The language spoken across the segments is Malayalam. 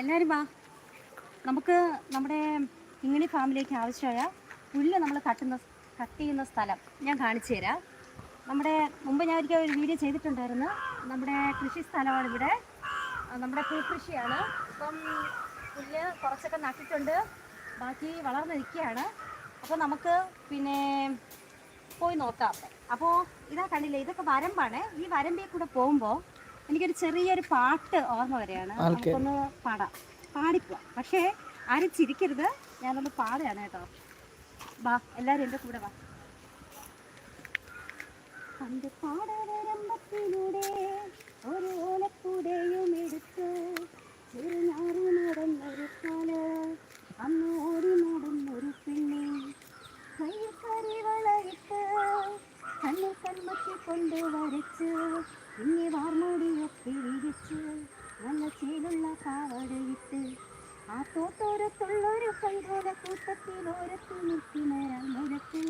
എല്ലാവരും വാ നമുക്ക് നമ്മുടെ ഇങ്ങനെ ഫാമിലേക്ക് ആവശ്യമായ പുല്ല് നമ്മൾ കട്ടുന്ന കട്ട് ചെയ്യുന്ന സ്ഥലം ഞാൻ കാണിച്ചു തരാം. നമ്മുടെ മുമ്പ് ഞാൻ ഒരിക്കൽ ഒരു വീഡിയോ ചെയ്തിട്ടുണ്ടായിരുന്നു. നമ്മുടെ കൃഷി സ്ഥലമാണ് ഇവിടെ. നമ്മുടെ പൂക്കൃഷിയാണ്. അപ്പം പുല്ല് കുറച്ചൊക്കെ നട്ടിട്ടുണ്ട്. ബാക്കി വളർന്ന് നിൽക്കുകയാണ്. അപ്പോൾ നമുക്ക് പിന്നെ പോയി നോക്കാം. അപ്പോൾ ഇതാ കണ്ടില്ലേ ഇതൊക്കെ വരമ്പാണ്. ഈ വരമ്പിൽ കൂടെ പോകുമ്പോൾ എനിക്കൊരു ചെറിയൊരു പാട്ട് ഓർമ്മ വരെയാണ് നമുക്കൊന്ന് പാടാം. പാടിപ്പോവാം. പക്ഷേ ആരും ചിരിക്കരുത്. ഞാനൊന്ന് പാടുകയാണ് കേട്ടോ. വാ എല്ലാവരും എന്റെ കൂടെ വാ. പണ്ട് പാടവരമ്പത്തിലൂടെ ഒരു ഓലക്കൂടെയും എടുത്ത്. ചെറുനാറു നടന്നൊരു കാൽ അന്ന് ഓടി നടന്നൊരു പെണ്ണെ കയ്യിൽ കരിവളയിട്ട് കണ്ണിൽ കൺമക്കി കൊണ്ട് വരച്ച് പിന്നെ വാർമൂടിയൊക്കെ വിരിച്ച് നല്ല ചീലുള്ള പാവടയിട്ട് ആ തോട്ടോരത്തുള്ളൊരു കൈതോല കൂട്ടത്തിൽ ഓരത്ത് നിർത്തി നേരം മുഴത്തിൽ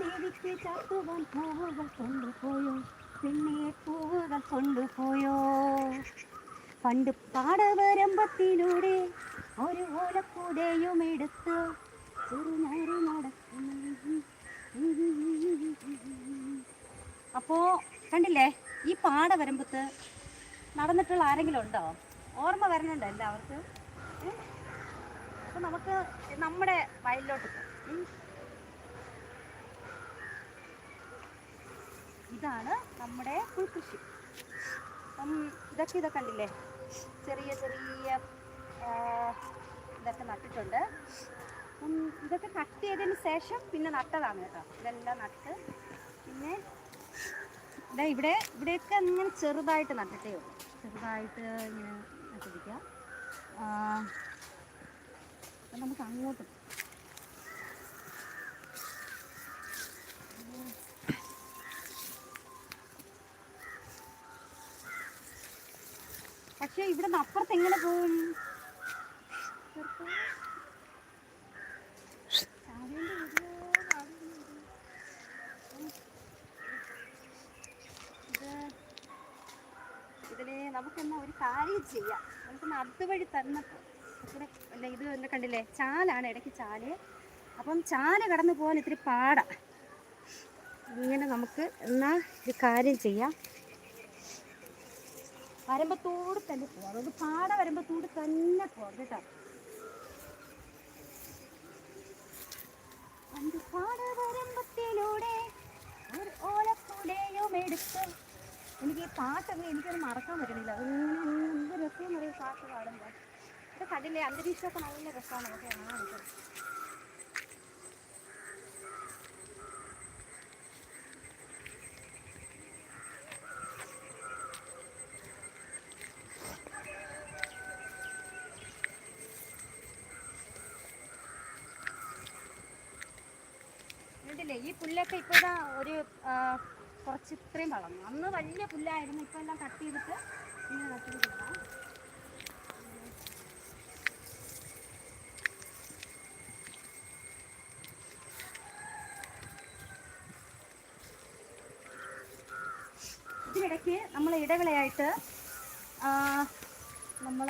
ദേവിക്ക് ചാത്തുവാൻ പൂവുകൾ കൊണ്ടുപോയോ പിന്നെ പൂവുകൾ കൊണ്ടുപോയോ പണ്ട് പാടവരമ്പത്തിലൂടെ ഒരു ഓലക്കൂടെയും എടുത്ത് ചെറുനാറി നടക്കുന്നു അപ്പോ കണ്ടില്ലേ ഈ പാടവരമ്പത്ത് നടന്നിട്ടുള്ള ആരെങ്കിലും ഉണ്ടോ? ഓർമ്മ വരുന്നുണ്ടോ എല്ലാവർക്കും? അപ്പൊ നമുക്ക് നമ്മുടെ വയലിലോട്ട് ഇതാണ് നമ്മുടെ പുൽകൃഷി. അപ്പം ഇതൊക്കെ ഇതൊക്കെ കണ്ടില്ലേ? ചെറിയ ചെറിയ ഇതൊക്കെ നട്ടിട്ടുണ്ട്. ഇതൊക്കെ കട്ട് ചെയ്തതിന് ശേഷം പിന്നെ നട്ടതാണ് കേട്ടോ. ഇതെല്ലാം നട്ട് പിന്നെ ഇതാ ഇവിടെ ഇവിടെയൊക്കെ ഇങ്ങനെ ചെറുതായിട്ട് നട്ടിട്ടേ ഉള്ളൂ. ചെറുതായിട്ട് ഇങ്ങനെ നട്ടിരിക്കാം നമുക്ക് അങ്ങോട്ട് പക്ഷെ ഇവിടെ നിന്ന് അപ്പുറത്ത് എങ്ങനെ പോകും ഇതിൽ നമുക്കെന്നാ ഒരു കാര്യം ചെയ്യാം. നമുക്കൊന്ന് അതുവഴി തന്നപ്പോ അല്ല ഇത് എന്നെ കണ്ടില്ലേ? ചാലാണ് ഇടയ്ക്ക് ചാൽ. അപ്പം ചാൽ കടന്നു പോകാൻ ഇത്തിരി പാടാ. ഇങ്ങനെ നമുക്ക് എന്നാ ഒരു കാര്യം ചെയ്യാം. വരമ്പത്തോട് തന്നെ പോകണം ഒരു പാട വരമ്പത്തോട് തന്നെ പോകണം കേട്ടോ. എനിക്ക് ഈ പാട്ടൊക്കെ എനിക്കത് മറക്കാൻ പറ്റണില്ല. അതിങ്ങനെ എന്ത് രസം പറയും പാട്ട് പാടുമ്പോൾ. കണ്ടില്ലേ? അന്തരീക്ഷമൊക്കെ നല്ല രസമാണ്. നമുക്ക് കാണാൻ കണ്ടില്ലേ ഈ പുല്ലൊക്കെ ഇപ്പോഴാ ഒരു കുറച്ച് ഇത്രയും വളർന്നു അന്ന് വലിയ പുല്ലായിരുന്നു. ഇപ്പം എല്ലാം കട്ട് ചെയ്തിട്ട് ഇങ്ങനെ നട്ടിരിക്കുന്ന ഇതിനിടയ്ക്ക് നമ്മൾ ഇടവിളയായിട്ട് നമ്മൾ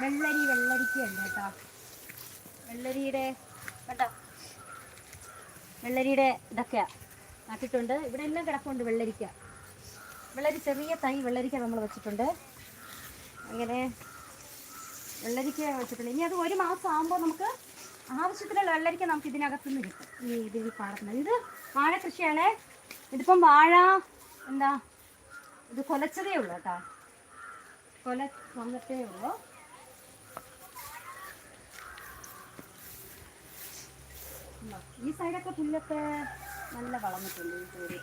വെള്ളരി വെള്ളരിക്കയുണ്ട് കേട്ടോ. വെള്ളരിയുടെ കേട്ടോ വെള്ളരിയുടെ ഇതൊക്കെയാ നട്ടിട്ടുണ്ട്. ഇവിടെ എല്ലാം കിടപ്പുണ്ട് വെള്ളരിക്ക. വെള്ളരി ചെറിയ തൈ വെള്ളരിക്ക നമ്മൾ വെച്ചിട്ടുണ്ട്. അങ്ങനെ വെള്ളരിക്ക വെച്ചിട്ടുണ്ട്. ഇനി അത് ഒരു മാസം ആകുമ്പോൾ നമുക്ക് ആവശ്യത്തിനുള്ള വെള്ളരിക്ക നമുക്ക് ഇതിനകത്ത് നിന്ന് കിട്ടും. ഈ ഇതിൽ പാടുന്നത് ഇത് വാഴ കൃഷിയാണ് ഇതിപ്പം വാഴ എന്താ ഇത് കൊലച്ചതേ ഉള്ളൂ കേട്ടോ. കൊല വന്നിട്ടേ ഉള്ളൂ. ഈ സൈഡൊക്കെ പുല്ലൊക്കെ നല്ല വളർന്നിട്ടുണ്ട് ഈ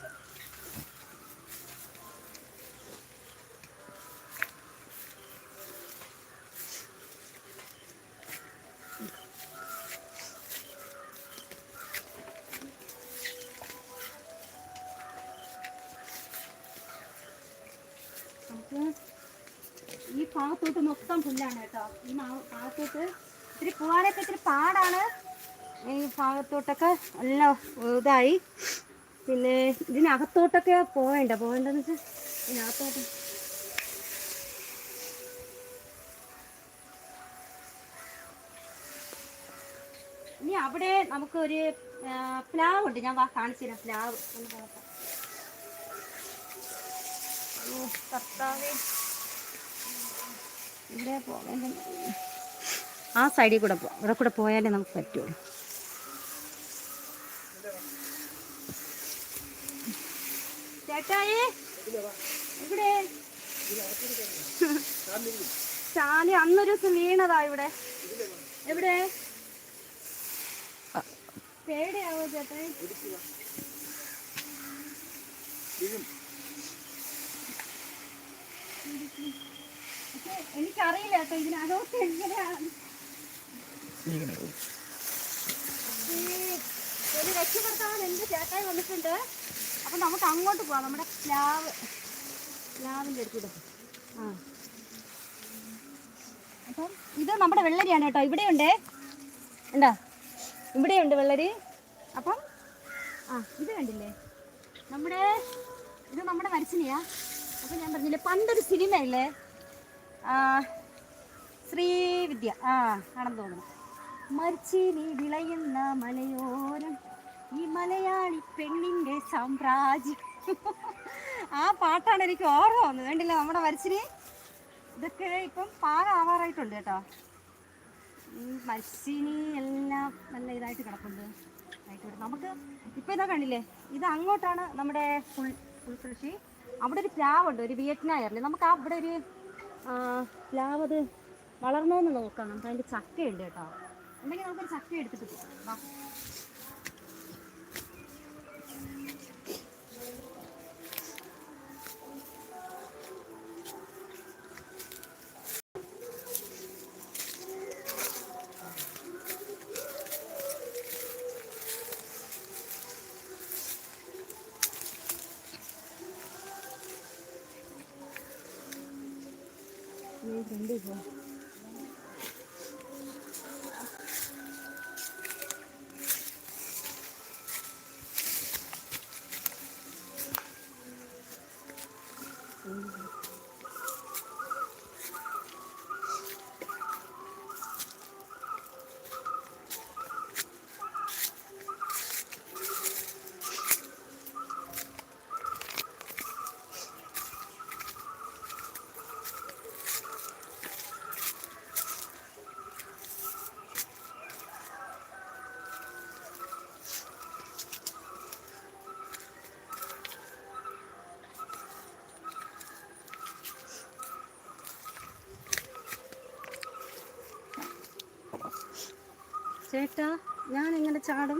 നമുക്ക് ഈ ഭാഗത്തോട്ട് മൊത്തം പുല്ലാണ് കേട്ടോ. ഈ ഭാഗത്തോട്ട് ഇത്തിരി പോകാനൊക്കെ ഇത്തിരി പാടാണ്. ഈ ഭാഗത്തോട്ടൊക്കെ നല്ല ഇതായി. പിന്നെ ഇതിനകത്തോട്ടൊക്കെ പോവേണ്ട പോവേണ്ടെന്ന് വെച്ചാൽ ഇതിനകത്തോട്ട്. ഇനി അവിടെ നമുക്കൊരു ഒരു പ്ലാവ് ഉണ്ട് ഞാൻ വാ കാണിച്ചു തരാം പ്ലാവ്. ഒന്ന് നോക്കാം. ആ സൈഡിൽ കൂടെ പോ ഇവിടെ കൂടെ പോയാലേ നമുക്ക് പറ്റുള്ളൂ. ചേട്ടായി. ഇവിടെ ചാലി അന്നൊരു ദിവസം വീണതാ ഇവിടെ. എവിടെ? പേടിയാവോ ചേട്ടായി? എനിക്കറിയില്ല കേട്ടോ ഇതിനകത്ത് എങ്ങനെയാണ്. ഒരു രക്ഷപ്പെടുത്താൻ എന്റെ ചേട്ടായി വന്നിട്ടുണ്ട്. അപ്പം നമുക്ക് അങ്ങോട്ട് പോവാം. നമ്മുടെ പ്ലാവ് പ്ലാവിന്റെ അടുത്തൂടെ. ആ. അപ്പം ഇത് നമ്മുടെ വെള്ളരിയാണ് കേട്ടോ. ഇവിടെയുണ്ട്. ഉണ്ടോ ഇവിടെയുണ്ട് വെള്ളരി. അപ്പം ആ ഇത് കണ്ടില്ലേ? നമ്മുടെ ഇത് നമ്മുടെ മരച്ചിനിയാ. അപ്പം ഞാൻ പറഞ്ഞില്ലേ പണ്ടൊരു സിനിമയല്ലേ? ശ്രീവിദ്യ. ആ ആണെന്ന് തോന്നുന്നു. മരിച്ചിനി വിളയുന്ന മലയോരം. ഈ മലയാളി പെണ്ണിന്റെ സാമ്രാജ്യം. ആ പാട്ടാണ് എനിക്ക് ഓർമ്മ വന്നത്. വേണ്ടില്ല നമ്മുടെ മരിച്ചിന് ഇതൊക്കെ ഇപ്പം പാകാവാറായിട്ടുണ്ട് കേട്ടോ. മരിച്ചിനി എല്ലാം നല്ല ഇതായിട്ട് കിടപ്പുണ്ട്. ആയിട്ട് നമുക്ക് ഇപ്പം ഇതാ കണ്ടില്ലേ? ഇത് അങ്ങോട്ടാണ് നമ്മുടെ ഫുൾ ഫുൾ കൃഷി അവിടെ ഒരു പ്ലാവുണ്ട് ഒരു വിയറ്റ്നായറിൽ നമുക്ക് അവിടെ ഒരു പ്ലാവ് അത് വളർന്നോന്ന് നോക്കാം. നമുക്ക് അതിന്റെ ചക്കയുണ്ട് കേട്ടോ. ഉണ്ടെങ്കിൽ നമുക്കൊരു ചക്ക എടുത്തിട്ട് പോകാം. ചേട്ടാ ഞാൻ എങ്ങനെ ചാടും.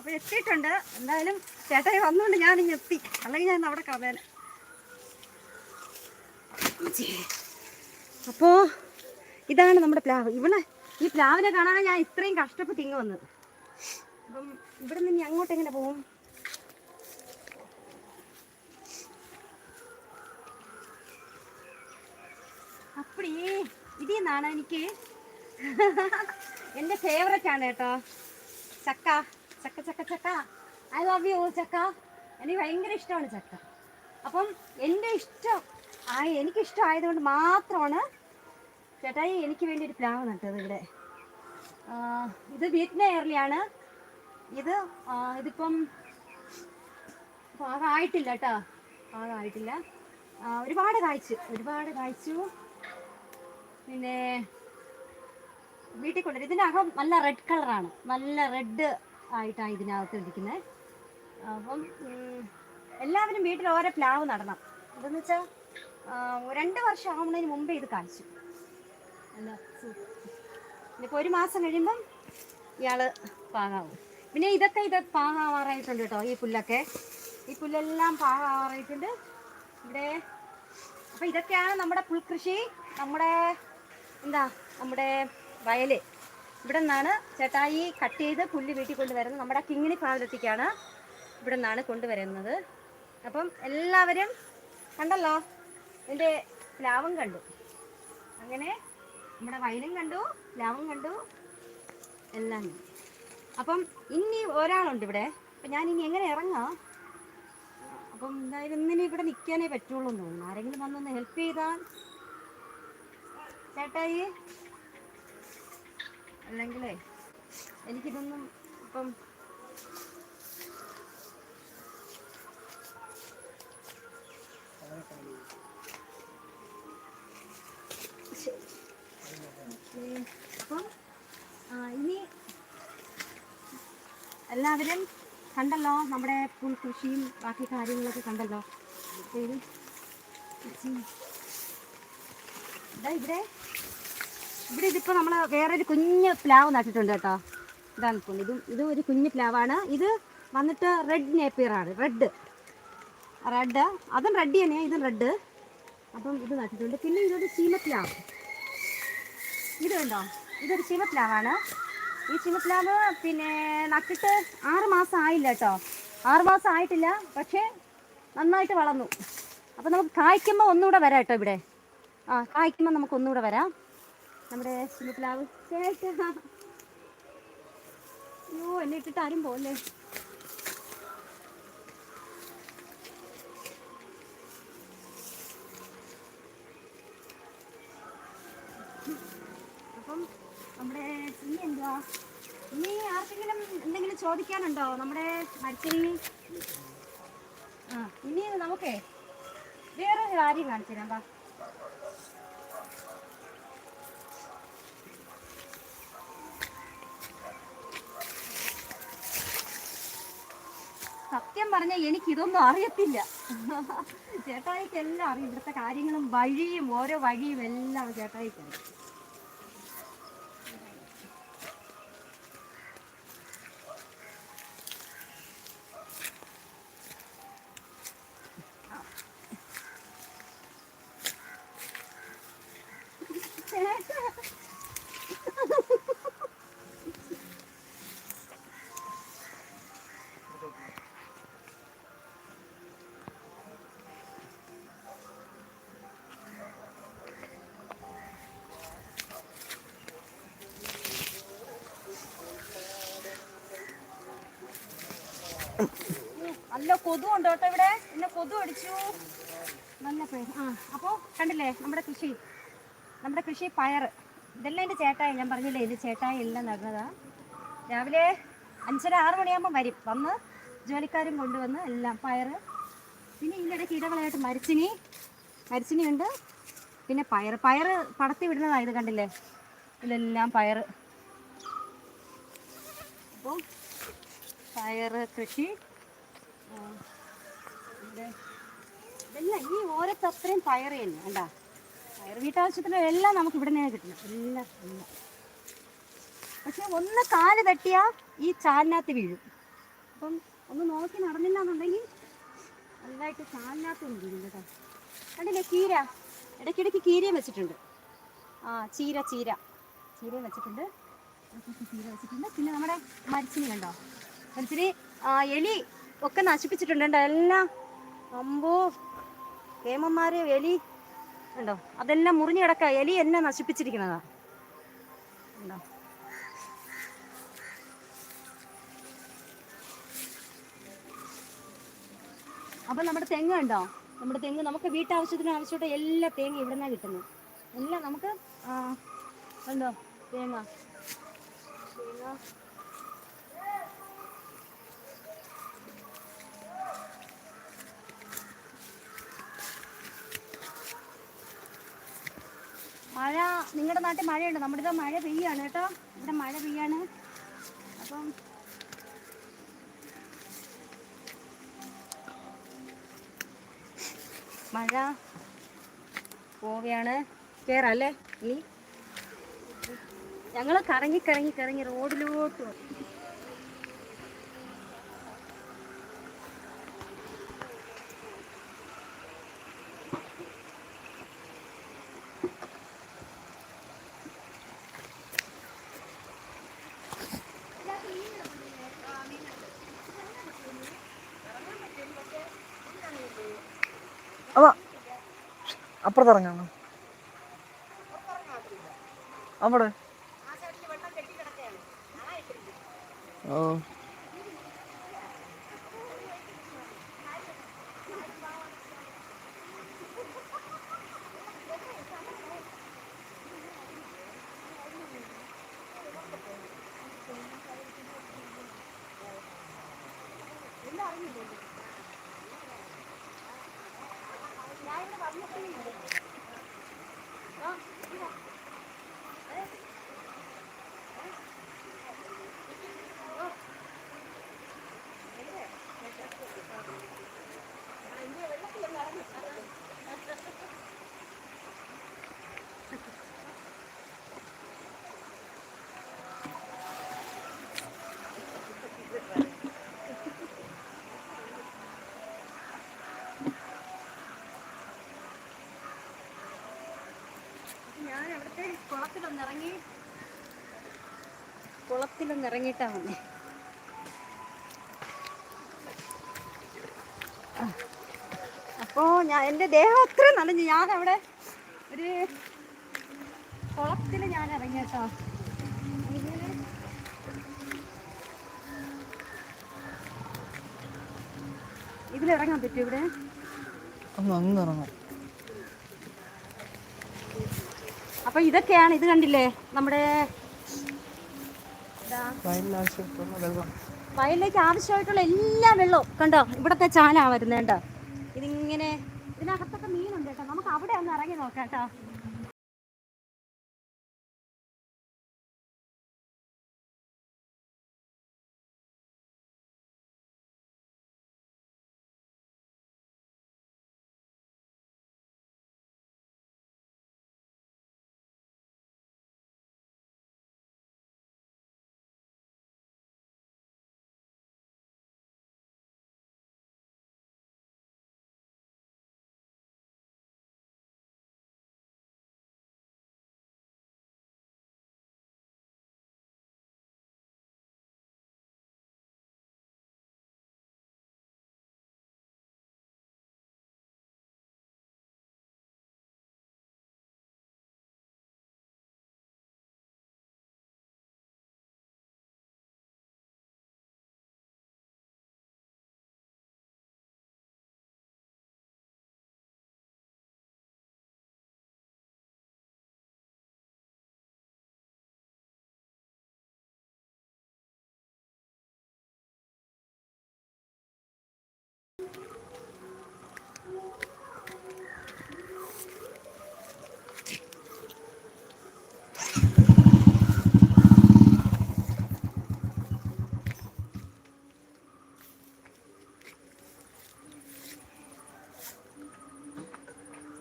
അപ്പോൾ എത്തിയിട്ടുണ്ട്. എന്തായാലും ചേട്ടായി വന്നുകൊണ്ട് ഞാനിങ്ങ് എത്തി. അല്ലെങ്കിൽ ഞാൻ അവിടെ കഥേന. അപ്പോൾ ഇതാണ് നമ്മുടെ പ്ലാവ്. ഇവിടെ ഈ പ്ലാവിനെ കാണാൻ ഞാൻ ഇത്രയും കഷ്ടപ്പെട്ട് ഇങ്ങ് വന്നത്. അപ്പം ഇവിടെ നിന്ന് അങ്ങോട്ട് എങ്ങനെ പോകും അപ്പടിയേ ഇതിൽ നിന്നാണ് എനിക്ക് എന്റെ ഫേവററ്റ് ആണ് കേട്ടോ. ചക്ക. ചക്ക ചക്ക ചക്ക. ഐ ലവ് യു ചക്ക. എനിക്ക് ഭയങ്കര ഇഷ്ടമാണ് ചക്ക. അപ്പം എന്റെ ഇഷ്ടം ആ എനിക്കിഷ്ടം ആയതുകൊണ്ട് മാത്രമാണ് ചേട്ടായി എനിക്ക് വേണ്ടി ഒരു പ്ലാവ് നട്ടത് ഇവിടെ. ഇത് വിയറ്റ്നാം എയർലിയാണ് ഇത് ഇതിപ്പം പാകമായിട്ടില്ല കേട്ടോ. പാകമായിട്ടില്ല ഒരുപാട് കായ്ച്ചു ഒരുപാട് കായ്ച്ചു. പിന്നെ വീട്ടിൽ കൊണ്ടുവരും. ഇതിന്റെ അകം നല്ല റെഡ് കളറാണ് നല്ല റെഡ് ആയിട്ടാണ് ഇതിനകത്ത് ഇരിക്കുന്നത്. അപ്പം എല്ലാവരും വീട്ടിൽ ഓരോ പ്ലാവ് നടണം. ഇതെന്ന് വെച്ചാൽ രണ്ട് വർഷം ആവുന്നതിന് മുമ്പേ ഇത് കാണിച്ചു ഇപ്പോൾ ഒരു മാസം കഴിയുമ്പം ഇയാൾ പാകാവും. പിന്നെ ഇതൊക്കെ ഇത് പാകാവാറായിട്ടുണ്ട് കേട്ടോ ഈ പുല്ലൊക്കെ. ഈ പുല്ലെല്ലാം പാകാവാറായിട്ടുണ്ട്. ഇവിടെ അപ്പോൾ ഇതൊക്കെയാണ് നമ്മുടെ പുൽകൃഷി നമ്മുടെ എന്താ നമ്മുടെ വയൽ. ഇവിടെ നിന്നാണ് ചേട്ടായി കട്ട് ചെയ്ത് പുല്ല് വീട്ടിൽ കൊണ്ടുവരുന്നത്. നമ്മുടെ കിങ്ങിണി ഭാഗത്തേക്കാണ് ഇവിടെ നിന്നാണ് കൊണ്ടുവരുന്നത്. അപ്പം എല്ലാവരും കണ്ടല്ലോ? എന്റെ പ്ലാവും കണ്ടു. അങ്ങനെ നമ്മുടെ വയലും കണ്ടു പ്ലാവും കണ്ടു എല്ലാം അപ്പം ഇനി ഒരാളുണ്ട് ഇവിടെ. അപ്പം ഞാൻ ഇനി എങ്ങനെ ഇറങ്ങാം? അപ്പം എന്തായാലും ഇന്നിനി ഇവിടെ നിൽക്കാനേ പറ്റുള്ളൂ എന്ന് തോന്നുന്നു. ആരെങ്കിലും വന്നൊന്ന് ഹെൽപ്പ് ചെയ്താൽ ചേട്ടായി അല്ലെങ്കിലേ എനിക്കിതൊന്നും ഇപ്പം. അപ്പം ഇനി എല്ലാവരും കണ്ടല്ലോ നമ്മുടെ പുൽ കൃഷിയും ബാക്കി കാര്യങ്ങളൊക്കെ കണ്ടല്ലോ ഇവിടെ ഇവിടെ ഇതിപ്പോൾ നമ്മൾ വേറൊരു കുഞ്ഞ് പ്ലാവ് നട്ടിട്ടുണ്ട് കേട്ടോ. ഇതാണ് ഇപ്പോൾ. ഇതും ഇതും ഒരു കുഞ്ഞ് പ്ലാവാണ്. ഇത് വന്നിട്ട് റെഡ് നേപ്പിയറാണ് റെഡ് റെഡ് അതും റെഡ് തന്നെയാണ് ഇതും റെഡ് അപ്പം ഇത് നട്ടിട്ടുണ്ട്. പിന്നെ ഇതൊരു ചീമപ്ലാവ്. ഇത് കണ്ടോ? ഇതൊരു ചീമപ്ലാവാണ്. ഈ ചീമപ്ലാവ് പിന്നെ നട്ടിട്ട് ആറ് മാസം ആയില്ല കേട്ടോ. ആറ് മാസം ആയിട്ടില്ല. പക്ഷേ നന്നായിട്ട് വളർന്നു. അപ്പം നമുക്ക് കായ്ക്കുമ്പോൾ ഒന്നുകൂടെ വരാം കേട്ടോ ഇവിടെ. ആ കായ്ക്കുമ്പോൾ നമുക്ക് ഒന്നുകൂടെ വരാം. നമ്മുടെ പ്ലാവ് അയ്യോ എന്നെ ഇട്ടിട്ട് ആരും പോലെ അപ്പം നമ്മുടെ ഇനി എന്തുവാ? ഇനി ആർക്കെങ്കിലും എന്തെങ്കിലും ചോദിക്കാനുണ്ടോ? നമ്മുടെ മരിച്ചിനി? ആ ഇനി നമുക്കേ വേറൊരു കാര്യം കാണിച്ചു തരാം പറഞ്ഞാൽ എനിക്ക് ഇതൊന്നും അറിയത്തില്ല. ചേട്ടായിക്ക് എല്ലാം അറിയും ഇവിടുത്തെ കാര്യങ്ങളും വഴിയും ഓരോ വഴിയും എല്ലാം ചേട്ടായിക്ക് നല്ല കൊതു ഉണ്ട് കേട്ടോ ഇവിടെ. എന്നെ കൊതു അടിച്ചു. നല്ല ആ അപ്പോ കണ്ടില്ലേ നമ്മുടെ കൃഷി? നമ്മുടെ കൃഷി പയർ ഇതെല്ലാം എന്റെ ചേട്ടായി. ഞാൻ പറഞ്ഞില്ലേ ഇത് ചേട്ടായി എല്ലാം നടന്നതാ. രാവിലെ അഞ്ചര ആറ് മണിയാകുമ്പോൾ വരും. വന്ന് ജോലിക്കാരും കൊണ്ടുവന്ന് എല്ലാം പയർ പിന്നെ ഇതിന്റെ ഇടയ്ക്ക് ഇടകളായിട്ട് മരിച്ചിനി മരിച്ചിനി ഉണ്ട്. പിന്നെ പയർ പയർ പടത്തി വിടുന്നതാണ് ഇത് കണ്ടില്ലേ? ഇതിലെല്ലാം പയർ അപ്പോൾ പയർ കൃഷി. ഇതെല്ലാം ഈ ഓരത്ത് അത്രയും പയർ തന്നെ കണ്ടാ? പയർ വീട്ടാവശ്യത്തിന് എല്ലാം നമുക്ക് ഇവിടെ നിന്നേ കിട്ടുന്നത് എല്ലാം എല്ലാം പക്ഷെ ഒന്ന് കാൽ തട്ടിയാ ഈ ചാലിനകത്ത് വീഴും. അപ്പം ഒന്ന് നോക്കി നടന്നില്ല എന്നുണ്ടെങ്കിൽ നല്ലതായിട്ട് ചാലിനകത്ത് വീഴും കേട്ടോ. കണ്ടില്ലേ ചീര ഇടയ്ക്കിടയ്ക്ക് കീരയും വെച്ചിട്ടുണ്ട്. ആ ചീര ചീര. ചീരയും വെച്ചിട്ടുണ്ട്. ചീര വെച്ചിട്ടുണ്ട്. പിന്നെ നമ്മുടെ മരിച്ചിനി കണ്ടോ? മരിച്ചിനി ആ, എലി ഒക്കെ നശിപ്പിച്ചിട്ടുണ്ട് എല്ലാം അമ്പോ കേമന്മാര് എലി ഉണ്ടോ അതെല്ലാം മുറിഞ്ഞു കിടക്ക. എലി എന്നെ നശിപ്പിച്ചിരിക്കുന്നതാ. ഉണ്ടോ അപ്പൊ നമ്മുടെ തെങ്ങ് ഉണ്ടോ നമ്മുടെ തെങ്ങ് നമുക്ക് വീട്ടാവശ്യത്തിന് ആവശ്യമായിട്ട് എല്ലാ തേങ്ങ ഇവിടെ നിന്നാണ് കിട്ടുന്നത്. എല്ലാം നമുക്ക് ഉണ്ടോ തേങ്ങ. തേങ്ങ മഴ നിങ്ങളുടെ നാട്ടിൽ മഴയുണ്ട്? നമ്മുടെ ഇത് മഴ പെയ്യാണ് കേട്ടോ. ഇവിടെ മഴ പെയ്യാണ്. അപ്പം മഴ പോവുകയാണ്. കേറാം അല്ലേ? ഇനി? ഞങ്ങൾ കറങ്ങി കറങ്ങി കറങ്ങി റോഡിലോട്ട് അപ്പുറത്ത് ഇറങ്ങാണ് അവിടെ. ഓ. ഞാൻ അവിടുത്തെ ഇറങ്ങിയിട്ടാ വന്നേ. അപ്പോ ഞാൻ എന്റെ ദേഹം അത്ര നനഞ്ഞു. ഞാൻ അവിടെ ഒരു കുളത്തിൽ ഞാൻ ഇറങ്ങിയട്ടോ ഇതിലിറങ്ങാൻ പറ്റും ഇവിടെ? ഒന്ന് ഇറങ്ങാം അപ്പൊ ഇതൊക്കെയാണ് ഇത് കണ്ടില്ലേ? നമ്മുടെ വയലിലേക്ക് ആവശ്യമായിട്ടുള്ള എല്ലാ വെള്ളവും കണ്ടോ? ഇവിടത്തെ ചാലാ വരുന്നേണ്ട ഇതിങ്ങനെ ഇതിനകത്തൊക്കെ മീനുണ്ട് കേട്ടോ. നമുക്ക് അവിടെ ഒന്ന് ഇറങ്ങി നോക്കാം കേട്ടോ.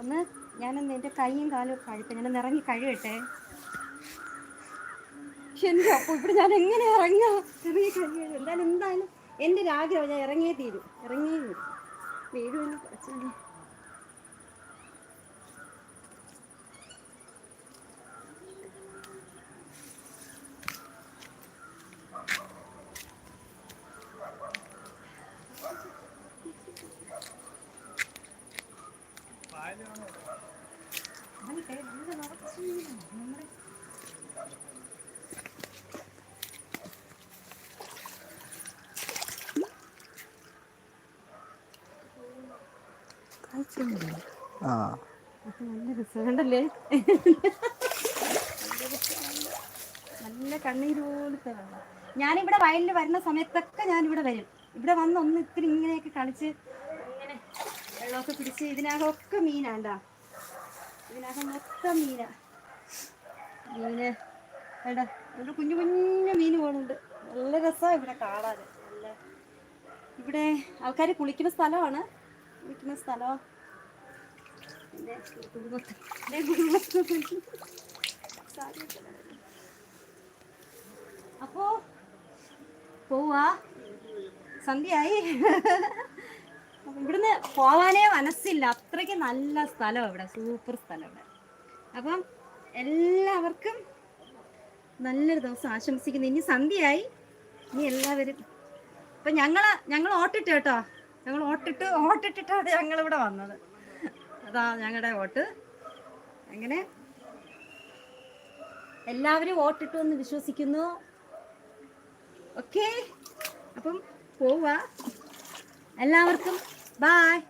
ഒന്ന് ഞാനൊന്ന് എന്റെ കൈയും കാലും കഴുപ്പ് ഞാനൊന്ന് ഇറങ്ങി കഴുകട്ടെ. എന്റെ അപ്പോൾ ഇവിടെ ഞാൻ എങ്ങനെ ഇറങ്ങാ? ഇറങ്ങി കഴിയും എന്തായാലും എന്തായാലും എന്റെ ഒരു ആഗ്രഹം ഞാൻ ഇറങ്ങിയേ തീരും. ഇറങ്ങിയേ തീരും. കുറച്ചല്ലേ ആ. നല്ല കണ്ണീര് പോലത്തെ ഞാനിവിടെ വയലിൽ വരുന്ന സമയത്തൊക്കെ ഞാനിവിടെ വരും. ഇവിടെ വന്ന് ഒന്ന് ഇത്തിരി ഇങ്ങനെയൊക്കെ കളിച്ച് ഇങ്ങനെ വെള്ളമൊക്കെ പിടിച്ച് ഇതിനകമൊക്കെ മീനാണ്ടാ ഇതിനകം മൊത്തം മീനാ. മീന് വേണ്ട ഇവിടെ കുഞ്ഞു കുഞ്ഞു മീൻ പോകുന്നുണ്ട് നല്ല രസമാണ് ഇവിടെ കാണാൻ നല്ല ഇവിടെ ആൾക്കാർ കുളിക്കുന്ന സ്ഥലമാണ്. കുളിക്കുന്ന സ്ഥലമോ? അപ്പോ പോവാ. സന്ധ്യയായി. അപ്പൊ ഇവിടുന്ന് പോവാനേ മനസ്സില്ല. അത്രയ്ക്ക് നല്ല സ്ഥലം ഇവിടെ സൂപ്പർ സ്ഥലം ഇവിടെ അപ്പം എല്ലാവർക്കും നല്ലൊരു ദിവസം ആശംസിക്കുന്നു. ഇനി സന്ധ്യയായി. ഇനി എല്ലാവരും അപ്പം ഞങ്ങൾ ഞങ്ങൾ ഓട്ടിട്ട് കേട്ടോ. ഞങ്ങൾ ഓട്ടിട്ട് ഓട്ടിട്ടിട്ടാണ് ഞങ്ങളിവിടെ വന്നത്. അതാ ഞങ്ങളുടെ വോട്ട് എങ്ങനെ? എല്ലാവരും വോട്ടിട്ടു എന്ന് വിശ്വസിക്കുന്നു. ഓക്കെ. അപ്പം പോവുക എല്ലാവർക്കും ബായ്.